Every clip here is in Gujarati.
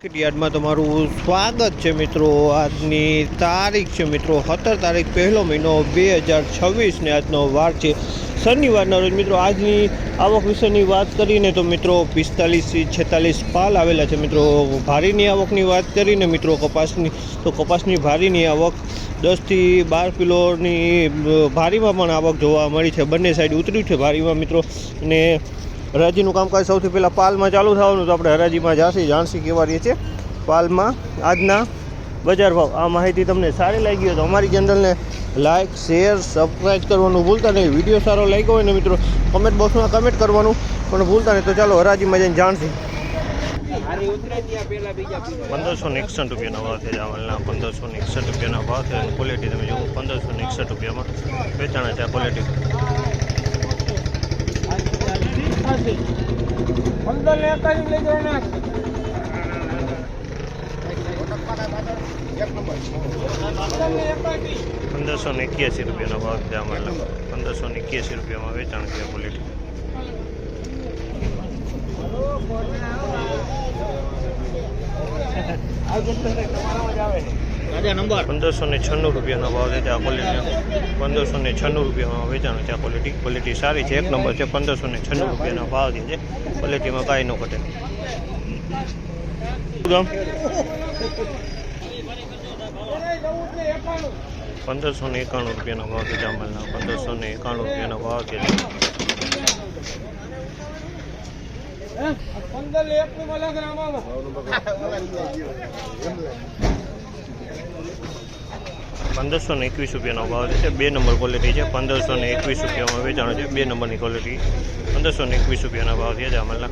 યાર્ડમાં તમારું સ્વાગત છે મિત્રો. આજની તારીખ છે મિત્રો. સત્તર તારીખ પહેલો મહિનો બે હજાર છવ્વીસને આજનો વાર છે શનિવારના રોજ. મિત્રો, આજની આવક વિશેની વાત કરીને તો મિત્રો પિસ્તાલીસથી છેતાલીસ પાલ આવેલા છે. મિત્રો, ભારીની આવકની વાત કરીને મિત્રો કપાસની, તો કપાસની ભારીની આવક દસથી બાર કિલોની ભારીમાં પણ આવક જોવા મળી છે. બંને સાઈડ ઉતર્યું છે ભારીમાં મિત્રો. અને હરાજીનું કામકાજ સૌથી પહેલાં પાલમાં ચાલુ થવાનું તો આપણે હરાજીમાં જાસી જાણસી કેવા રહીએ છીએ. પાલમાં આજના બજાર ભાવ. આ માહિતી તમને સારી લાગી હોય તો અમારી ચેનલને લાઇક શેર સબસ્ક્રાઈબ કરવાનું ભૂલતા નહીં. વીડિયો સારો લાગ્યો હોય ને મિત્રો કમેન્ટ બોક્સમાં કમેન્ટ કરવાનું પણ ભૂલતા નહીં. તો ચાલો હરાજીમાં જઈને જાણસી પંદરસો ને એકસઠ રૂપિયાનો ભાવ છે ચાવલના પંદરસો ને એકસઠ રૂપિયાના ભાવ છે. અને ક્વોલિટી તમે જુઓ, પંદરસો ને એકસઠ રૂપિયામાં વેચાણ છે આ ક્વોલિટી પંદરસો ને એક્યાસી રૂપિયાનો ભાવ ત્યાં મળેલો પંદરસો ને એક્યાસી રૂપિયામાં વેચાણ છે આ ક્વોલિટી પંદરસો ને છન્નું રૂપિયાનો ભાવ છે ત્યાં ક્વોલિટી પંદરસો ને છન્નું રૂપિયામાં વેચાણ છે. આ ક્વોલિટી ક્વોલિટી સારી છે. એક નંબર છે પંદરસો ને છન્નું રૂપિયાનો ભાવ છે. ક્વોલિટીમાં કાંઈ ન ઘટે? પંદરસો ને એકાણું રૂપિયાનો ભાવ છે જામલના પંદરસો ને એકાણું રૂપિયાનો ભાવ છે. પંદરસો ને એકવીસ રૂપિયાનો ભાવ છે બે નંબર ક્વોલિટી છે. પંદરસો ને એકવીસ રૂપિયામાં વેચાણ છે. બે નંબરની ક્વોલિટી પંદરસો ને એકવીસ રૂપિયાના ભાવ છે જામલના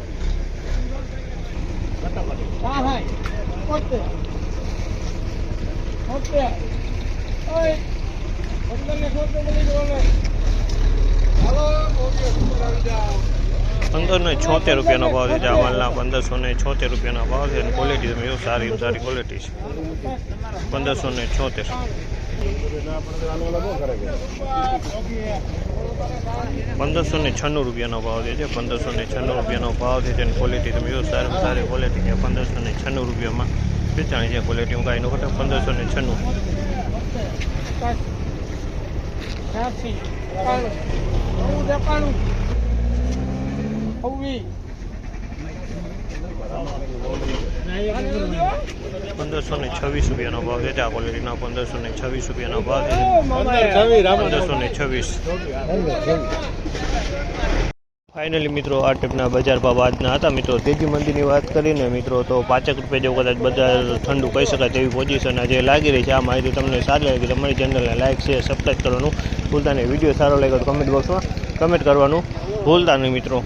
પંદર ને છોતેર રૂપિયાનો ભાવ છે જામલના પંદરસો ને છોતેર રૂપિયાનો ભાવ છે. અને ક્વોલિટી તમે સારી સારી ક્વોલિટી છે. પંદરસો ને છોતેર. પંદરસો ને છન્નું રૂપિયાનો ભાવ જે છે, પંદરસો ને છન્નું રૂપિયાનો ભાવ છે તેની ક્વોલિટી તમે જો સારી સારી ક્વોલિટી છે. પંદરસો ને છન્નું રૂપિયામાં વેચાણી છે ક્વોલિટી હું ગાયનું ઘટે પંદરસો ને છન્નું. પંદરસો ને છવ્વીસ રૂપિયાનો ભાવ છે. આ ક્વોલિટીના પંદરસો ને છવ્વીસ રૂપિયાનો ભાવ છે. પંદરસો ને છવ્વીસ. ફાઇનલી મિત્રો આ ટાઈપના બજાર ભાવ આજના હતા. મિત્રો તેજી મંદિરની વાત કરીને મિત્રો તો પાંચેક રૂપિયા જેવું કદાચ બજાર ઠંડુ કહી શકાય તેવી પોઝિશન આજે લાગી રહી છે. આ માહિતી તમને સારી લાગી તમારી ચેનલને લાઇક શેર સબસ્ક્રાઈબ કરવાનું ભૂલતા નહીં. વીડિયો સારો લાગ્યો તો કમેન્ટ બોક્સમાં કમેન્ટ કરવાનું ભૂલતા નહીં મિત્રો.